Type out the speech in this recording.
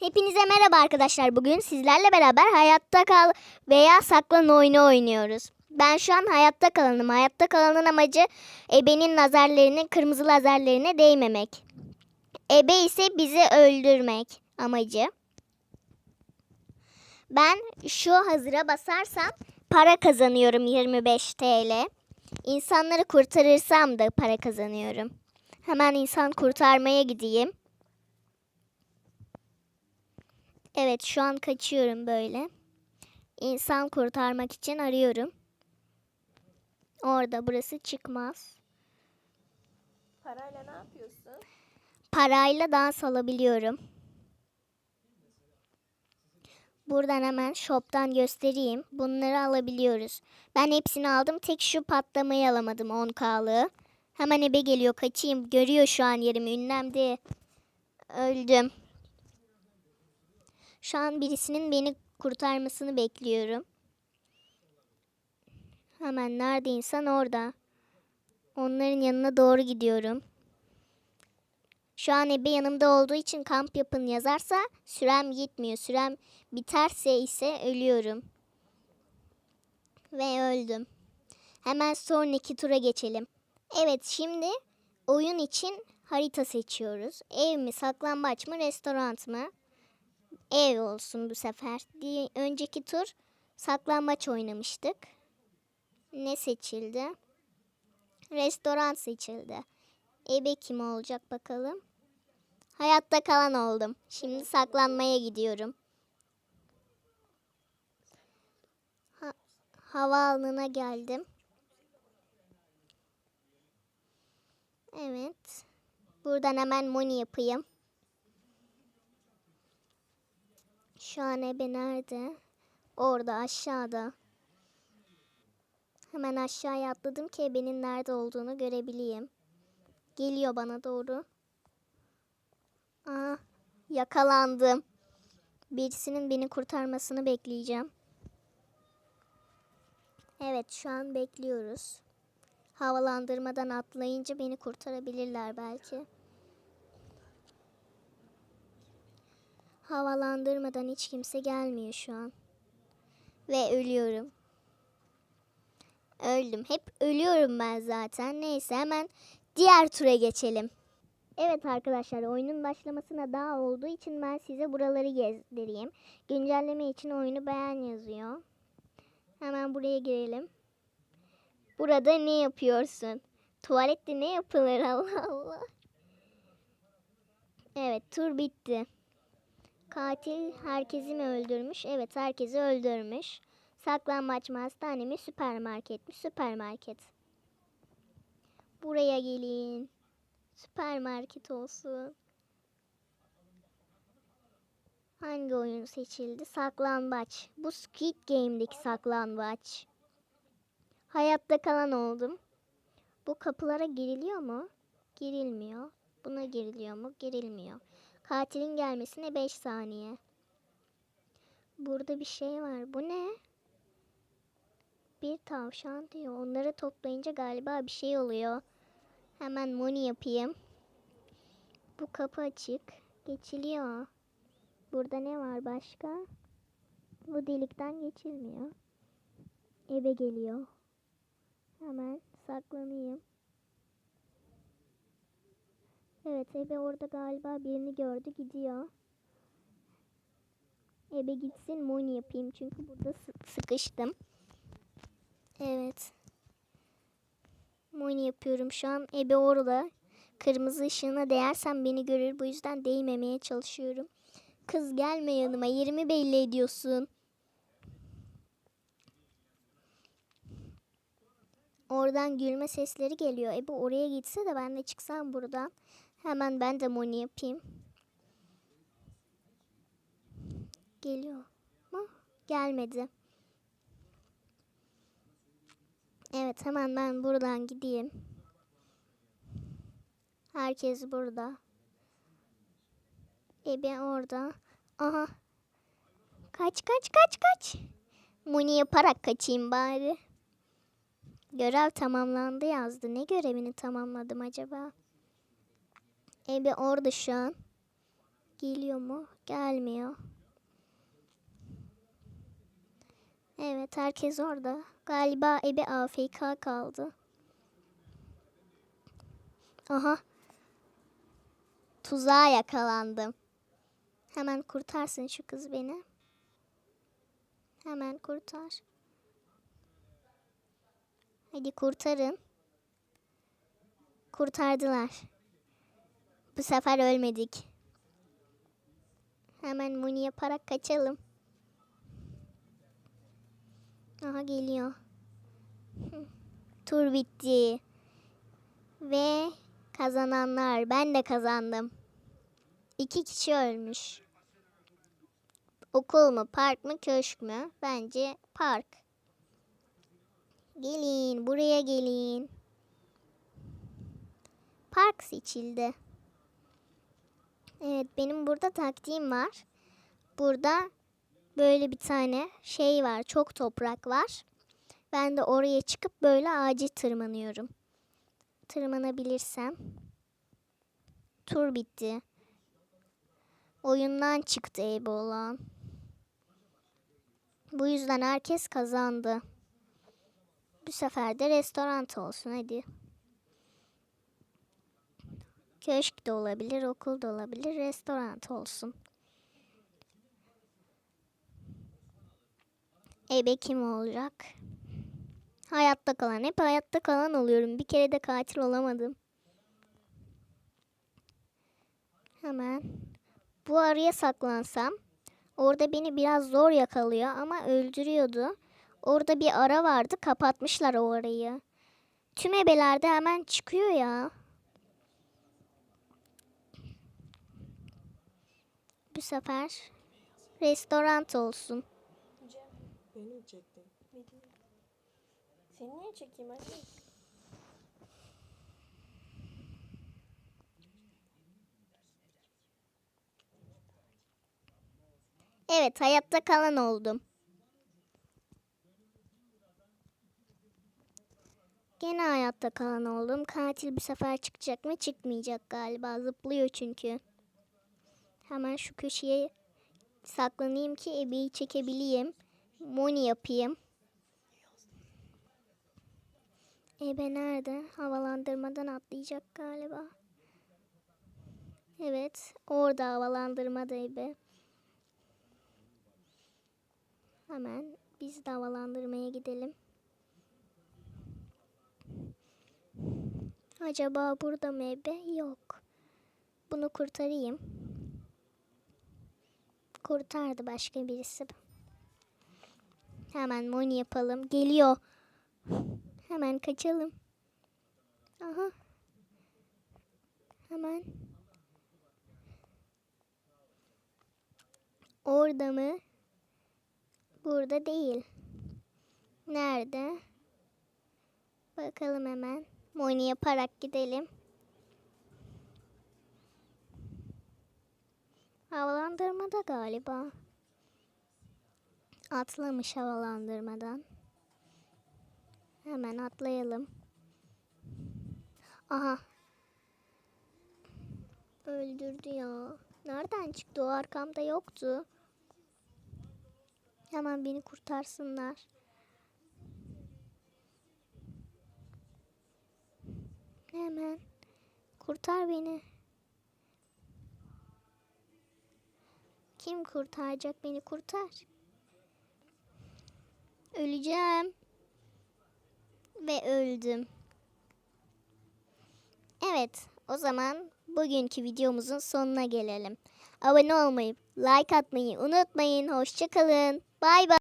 Hepinize merhaba arkadaşlar. Bugün sizlerle beraber hayatta kal veya saklan oyunu oynuyoruz. Ben şu an hayatta kalanım. Hayatta kalanın amacı ebenin lazerlerinin kırmızı lazerlerine değmemek. Ebe ise bizi öldürmek amacı. Ben şu hazıra basarsam para kazanıyorum 25 TL. İnsanları kurtarırsam da para kazanıyorum. Hemen insan kurtarmaya gideyim. Evet şu an kaçıyorum böyle. İnsan kurtarmak için arıyorum. Orada burası çıkmaz. Parayla ne yapıyorsun? Parayla dans alabiliyorum. Buradan hemen shop'tan göstereyim. Bunları alabiliyoruz. Ben hepsini aldım. Tek şu patlamayı alamadım 10K'lığı. Hemen ebe geliyor kaçayım. Görüyor şu an yerimi. Ünlemde. Öldüm. Şu an birisinin beni kurtarmasını bekliyorum. Hemen nerede insan orada. Onların yanına doğru gidiyorum. Şu an ebe yanımda olduğu için kamp yapın yazarsa sürem yetmiyor. Sürem biterse ise ölüyorum. Ve öldüm. Hemen sonraki tura geçelim. Evet şimdi oyun için harita seçiyoruz. Ev mi, saklambaç mı, restoran mı? Ev olsun bu sefer. Diye önceki tur saklambaç oynamıştık. Ne seçildi? Restoran seçildi. Ebe kim olacak bakalım. Hayatta kalan oldum. Şimdi saklanmaya gidiyorum. Ha, havaalanına geldim. Evet. Buradan hemen moni yapayım. Şu an ebe nerede? Orada aşağıda. Hemen aşağıya atladım ki ebenin nerede olduğunu görebileyim. Geliyor bana doğru. Aa, yakalandım. Birisinin beni kurtarmasını bekleyeceğim. Evet şu an bekliyoruz. Havalandırmadan atlayınca beni kurtarabilirler belki. Havalandırmadan hiç kimse gelmiyor şu an. Ve ölüyorum. Öldüm. Hep ölüyorum ben zaten. Neyse hemen diğer tura geçelim. Evet arkadaşlar oyunun başlamasına daha olduğu için ben size buraları gezdireyim. Güncelleme için oyunu beğen yazıyor. Hemen buraya girelim. Burada ne yapıyorsun? Tuvalette ne yapılır Allah Allah. Evet tur bitti. Katil herkesi mi öldürmüş? Evet herkesi öldürmüş. Saklambaç mı hastane mi süpermarket mi? Süpermarket. Buraya gelin. Süpermarket olsun. Hangi oyun seçildi? Saklambaç. Bu Squid Game'deki saklambaç. Hayatta kalan oldum. Bu kapılara giriliyor mu? Girilmiyor. Buna giriliyor mu? Girilmiyor. Katilin gelmesine 5 saniye. Burada bir şey var. Bu ne? Bir tavşan diyor. Onları toplayınca galiba bir şey oluyor. Hemen moni yapayım. Bu kapı açık. Geçiliyor. Burada ne var başka? Bu delikten geçilmiyor. Eve geliyor. Hemen saklanayım. Evet Ebe orada galiba birini gördü gidiyor. Ebe gitsin moni yapayım çünkü burada sı- sıkıştım. Evet. Moni yapıyorum şu an. Ebe orada. Kırmızı ışığına değersem beni görür. Bu yüzden değmemeye çalışıyorum. Kız gelme yanıma. Yerimi belli ediyorsun. Oradan gülme sesleri geliyor. Ebe oraya gitse de ben de çıksam buradan. Hemen ben de moni yapayım. Geliyor mu? Gelmedi. Evet hemen ben buradan gideyim. Herkes burada. Ebe orada. Aha. Kaç kaç kaç kaç. Muni yaparak kaçayım bari. Görev tamamlandı yazdı. Ne görevini tamamladım acaba? Ebe orada şu an. Geliyor mu? Gelmiyor. Evet herkes orada. Galiba Ebe AFK kaldı. Aha. Tuzağa yakalandım. Hemen kurtarsın şu kız beni. Hemen kurtar. Hadi kurtarın. Kurtardılar. Bu sefer ölmedik. Hemen muni yaparak kaçalım. Aha geliyor. Tur bitti. Ve kazananlar. Ben de kazandım. İki kişi ölmüş. Okul mu, park mı, köşk mü? Bence park. Gelin, buraya gelin. Park seçildi. Evet, benim burada taktiğim var. Burada böyle bir tane şey var. Çok toprak var. Ben de oraya çıkıp böyle ağacı tırmanıyorum. Tırmanabilirsem. Tur bitti. Oyundan çıktı Ebe olan. Bu yüzden herkes kazandı. Bu sefer de restoran olsun hadi. Köşk de olabilir, okul da olabilir, restoran olsun. Ebe kim olacak? Hayatta kalan. Hep hayatta kalan oluyorum. Bir kere de katil olamadım. Hemen bu araya saklansam orada beni biraz zor yakalıyor ama öldürüyordu. Orada bir ara vardı kapatmışlar o arayı. Tüm ebelerde hemen çıkıyor ya. Bu sefer restoran olsun. Cem, beni mi çektin? Seni niye çekeyim anne? Evet hayatta kalan oldum. Gene hayatta kalan oldum. Katil bu sefer çıkacak mı? Çıkmayacak galiba. Zıplıyor çünkü. Hemen şu köşeye saklanayım ki ebeyi çekebileyim. Moni yapayım. Ebe nerede? Havalandırmadan atlayacak galiba. Evet. Orada havalandırmada ebe. Hemen biz de havalandırmaya gidelim. Acaba burada mı ebe? Yok. Bunu kurtarayım. Kurtardı başka birisi. Hemen moni yapalım. Geliyor. Hemen kaçalım. Aha. Hemen. Orada mı? Burada değil. Nerede? Bakalım hemen. Moni yaparak gidelim. Havalandırmada galiba. Atlamış havalandırmadan. Hemen atlayalım. Aha. Öldürdü ya. Nereden çıktı o arkamda yoktu. Hemen beni kurtarsınlar. Hemen. Kurtar beni. Kim kurtaracak beni? Kurtar. Öleceğim. Ve öldüm. Evet, o zaman bugünkü videomuzun sonuna gelelim. Abone olmayı, like atmayı unutmayın. Hoşçakalın. Bay bay.